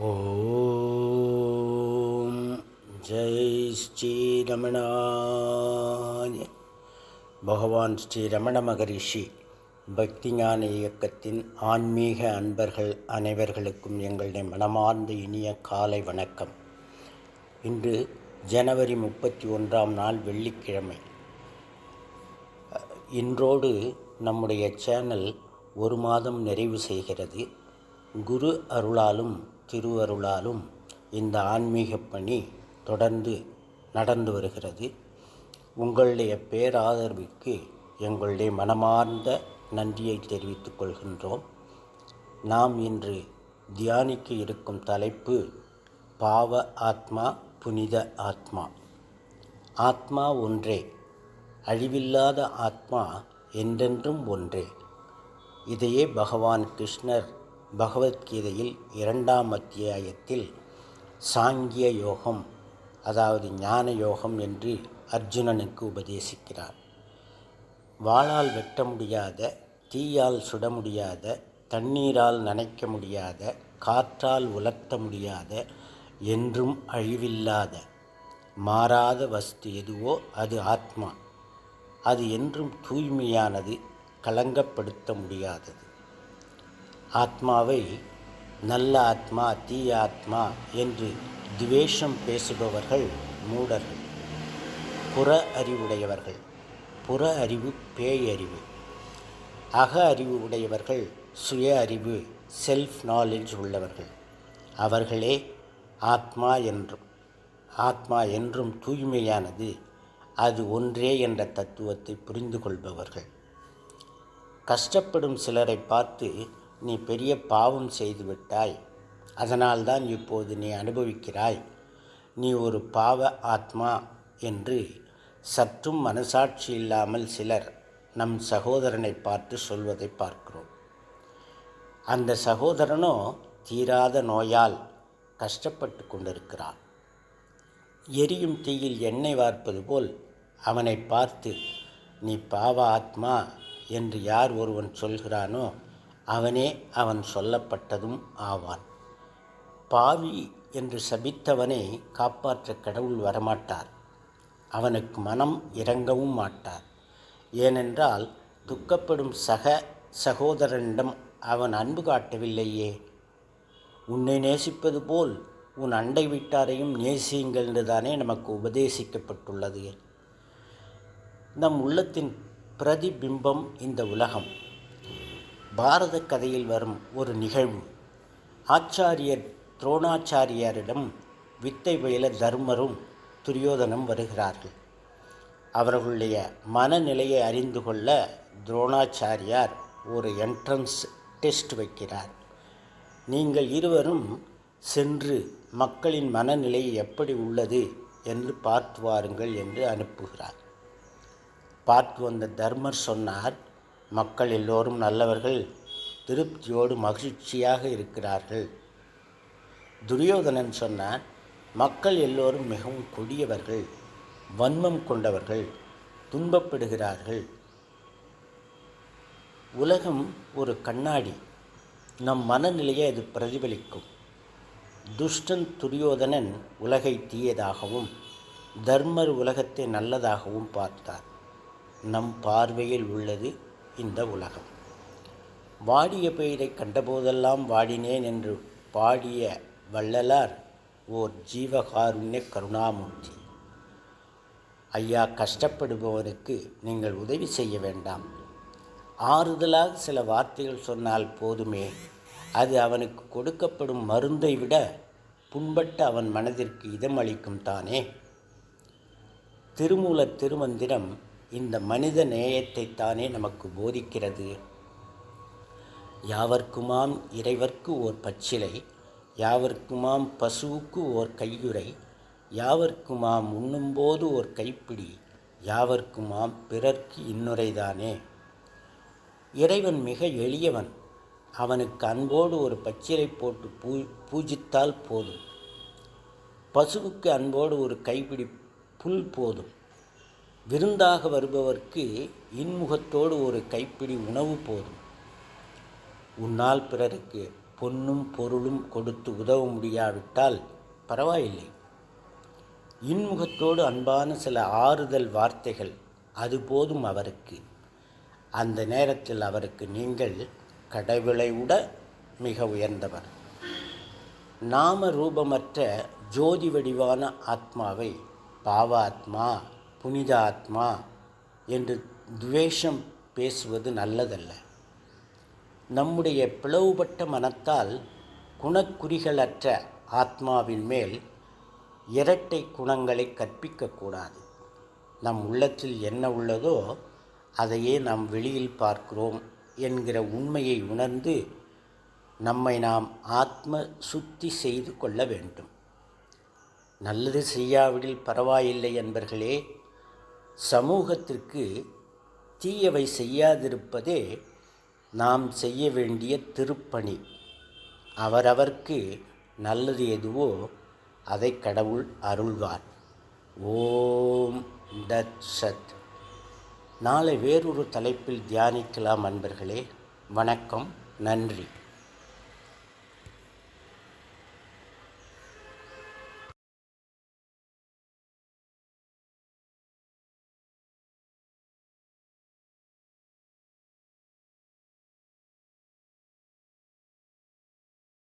ஓம் ஜெய் ஸ்ரீரமணாய பகவான் ஸ்ரீ ரமண மகரிஷி பக்திஞான இயக்கத்தின் ஆன்மீக அன்பர்கள் அனைவர்களுக்கும் எங்களுடைய மனமார்ந்த இனிய காலை வணக்கம். இன்று ஜனவரி முப்பத்தி ஒன்றாம் நாள் வெள்ளிக்கிழமை. இன்றோடு நம்முடைய சேனல் ஒரு மாதம் நிறைவு செய்கிறது. குரு அருளாலும் திருவருளாலும் இந்த ஆன்மீக பணி தொடர்ந்து நடந்து வருகிறது. உங்களுடைய பேராதரவுக்கு எங்களுடைய மனமார்ந்த நன்றியை தெரிவித்துக் கொள்கின்றோம். நாம் இன்று தியானிக்க இருக்கும் தலைப்பு பாவ ஆத்மா புனித ஆத்மா. ஆத்மா ஒன்றே அழிவில்லாத ஆத்மா என்றென்றும் ஒன்றே. இதையே பகவான் கிருஷ்ணர் பகவத்கீதையில் இரண்டாம் அத்தியாயத்தில் சாங்கிய யோகம் அதாவது ஞான யோகம் என்று அர்ஜுனனுக்கு உபதேசிக்கிறார். வாளால் வெட்ட முடியாத தீயால் சுட முடியாத தண்ணீரால் நனைக்க முடியாத காற்றால் உலர்த்த முடியாத என்றும் அழிவில்லாத மாறாத வஸ்து எதுவோ அது ஆத்மா. அது என்றும் தூய்மையானது கலங்கப்படுத்த முடியாதது. ஆத்மாவை நல்ல ஆத்மா தீய ஆத்மா என்று துவேஷம் பேசுபவர்கள் மூடர்கள் புற அறிவுடையவர்கள் புற அறிவு பேய் அறிவு. அக அறிவு உடையவர்கள் சுய அறிவு செல்ஃப் நாலேஜ் உள்ளவர்கள். அவர்களே ஆத்மா என்றும் ஆத்மா என்றும் தூய்மையானது அது ஒன்றே என்ற தத்துவத்தை புரிந்து கொள்பவர்கள் கஷ்டப்படும் சிலரை பார்த்து நீ பெரிய பாவம் செய்துவிட்டாய். அதனால்தான் இப்போது நீ அனுபவிக்கிறாய். நீ ஒரு பாவ ஆத்மா என்று சற்றும் மனசாட்சி இல்லாமல் சிலர் நம் சகோதரனை பார்த்து சொல்வதை பார்க்கிறோம். அந்த சகோதரனோ தீராத நோயால் கஷ்டப்பட்டு கொண்டிருக்கிறான். எரியும் தீயில் எண்ணெய் வார்ப்பது போல் அவனை பார்த்து நீ பாவ ஆத்மா என்று யார் ஒருவன் சொல்கிறானோ அவனே அவன் சொல்லப்பட்டதும் ஆவான். பாவி என்று சபித்தவனை காப்பாற்ற கடவுள் வரமாட்டார். அவனுக்கு மனம் இறங்கவும் மாட்டார். ஏனென்றால் துக்கப்படும் சக சகோதரனிடம் அவன் அன்பு காட்டவில்லையே. உன்னை நேசிப்பது போல் உன் அண்டை வீட்டாரையும் நேசியுங்கள் என்றுதானே நமக்கு உபதேசிக்கப்பட்டுள்ளது. நம் உள்ளத்தின் பிரதிபிம்பம் இந்த உலகம். பாரத கதையில் வரும் ஒரு நிகழ்வு. ஆச்சாரியர் துரோணாச்சாரியாரிடம் வித்தை பயில தர்மரும் துரியோதனம் வருகிறார்கள். அவர்களுடைய மனநிலையை அறிந்து கொள்ள துரோணாச்சாரியார் ஒரு என்ட்ரன்ஸ் டெஸ்ட் வைக்கிறார். நீங்கள் இருவரும் சென்று மக்களின் மனநிலை எப்படி உள்ளது என்று பார்த்து வாருங்கள் என்று அனுப்புகிறார். பார்த்து வந்த தர்மர் சொன்னார் மக்கள் எல்லோரும் நல்லவர்கள் திருப்தியோடு மகிழ்ச்சியாக இருக்கிறார்கள். துரியோதனன் சொன்னான் மக்கள் எல்லோரும் மிகவும் கொடியவர்கள் வன்மம் கொண்டவர்கள் துன்பப்படுகிறார்கள். உலகம் ஒரு கண்ணாடி நம் மனநிலையை அது பிரதிபலிக்கும். துஷ்டன் துரியோதனன் உலகை தீயதாகவும் தர்மர் உலகத்தை நல்லதாகவும் பார்த்தார். நம் பார்வையில் உள்ளது இந்த உலகம். வாடிய பெயரை கண்டபோதெல்லாம் வாடினேன் என்று பாடிய வள்ளலார் ஓர் ஜீவகாருண்ய கருணாமூர்த்தி. ஐயா கஷ்டப்படுபவருக்கு நீங்கள் உதவி செய்ய வேண்டாம். ஆறுதலாக சில வார்த்தைகள் சொன்னால் போதுமே. அது அவனுக்கு கொடுக்கப்படும் மருந்தை விட புண்பட்ட அவன் மனதிற்கு இதம் அளிக்கும் தானே. திருமூல திருமந்திரம் இந்த மனித நேயத்தை தானே நமக்கு போதிக்கிறது? யாவர்க்குமாம் இறைவர்க்கு ஓர் பச்சிலை யாவர்க்குமாம் பசுவுக்கு ஓர் கையுறை யாவர்க்குமாம் உண்ணும்போது ஓர் கைப்பிடி யாவர்க்குமாம் பிறர்க்கு இன்னுரைதானே இறைவன் மிக எளியவன். அவனுக்கு அன்போடு ஒரு பச்சிலை போட்டு பூ பூஜித்தால் போதும். பசுவுக்கு அன்போடு ஒரு கைப்பிடி புல் போதும். விருந்தாக வருபவர்க்கு இன்முகத்தோடு ஒரு கைப்பிடி உணவு போதும். உன்னால் பிறருக்கு பொன்னும் பொருளும் கொடுத்து உதவ முடியாவிட்டால் பரவாயில்லை. இன்முகத்தோடு அன்பான சில ஆறுதல் வார்த்தைகள் அது போதும் அவருக்கு. அந்த நேரத்தில் அவருக்கு நீங்கள் கடவுளை விட மிக உயர்ந்தவர். நாம ரூபமற்ற ஜோதி வடிவான ஆத்மாவை பாவ ஆத்மா புனித ஆத்மா என்று துவேஷம் பேசுவது நல்லதல்ல. நம்முடைய பிளவுபட்ட மனத்தால் குணக்குறிகளற்ற ஆத்மாவின் மேல் இரட்டை குணங்களை கற்பிக்கக்கூடாது. நம் உள்ளத்தில் என்ன உள்ளதோ அதையே நாம் வெளியில் பார்க்கிறோம் என்கிற உண்மையை உணர்ந்து நம்மை நாம் ஆத்ம சுத்தி செய்து கொள்ள வேண்டும். நல்லது செய்யாவிடில் பரவாயில்லை என்பர்களே சமூகத்திற்கு தீயவை செய்யாதிருப்பதே நாம் செய்ய வேண்டிய திருப்பணி. அவரவர்க்கு நல்லது எதுவோ அதை கடவுள் அருள்வார். ஓம் தத் சத் நாளை வேறொரு தலைப்பில் தியானிக்கலாம் அன்பர்களே. வணக்கம் நன்றி.